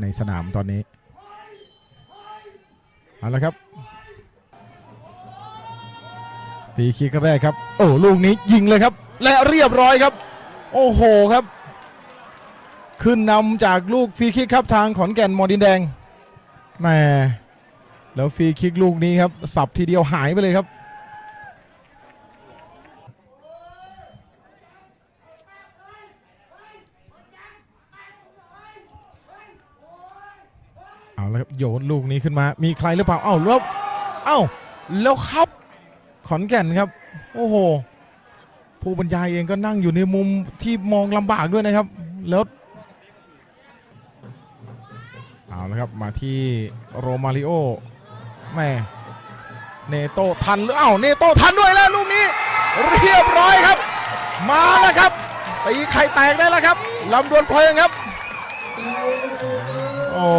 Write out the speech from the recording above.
ในสนามตอนนี้ เอาละครับฟรีคิกแรกครับ โอ้ลูกนี้ยิงเลยครับ และเรียบร้อยครับ โอ้โหครับ ขึ้นนำจากลูกฟรีคิกครับทางขอนแก่นมอดินแดงแหมแล้วฟรีคิกลูกนี้ครับ สับทีเดียวหายไปเลยครับ เอาแล้วครับโยนลูกนี้ขึ้นมา มีใครหรือเปล่า เอ้าแล้วเอ้าแล้วครับ ขอนแก่นครับ โอ้โห ผู้บรรยายเองก็นั่งอยู่ในมุมที่มองลำบากด้วยนะครับ แล้วเอาละครับมาที่โรมาริโอแม่เนโตทันหรือเอ้าเนโตทันด้วยแล้วลูกนี้ เรียบร้อยครับ มาแล้วครับตีไข่แตกได้แล้วครับลำดวนเพลิงครับโอ้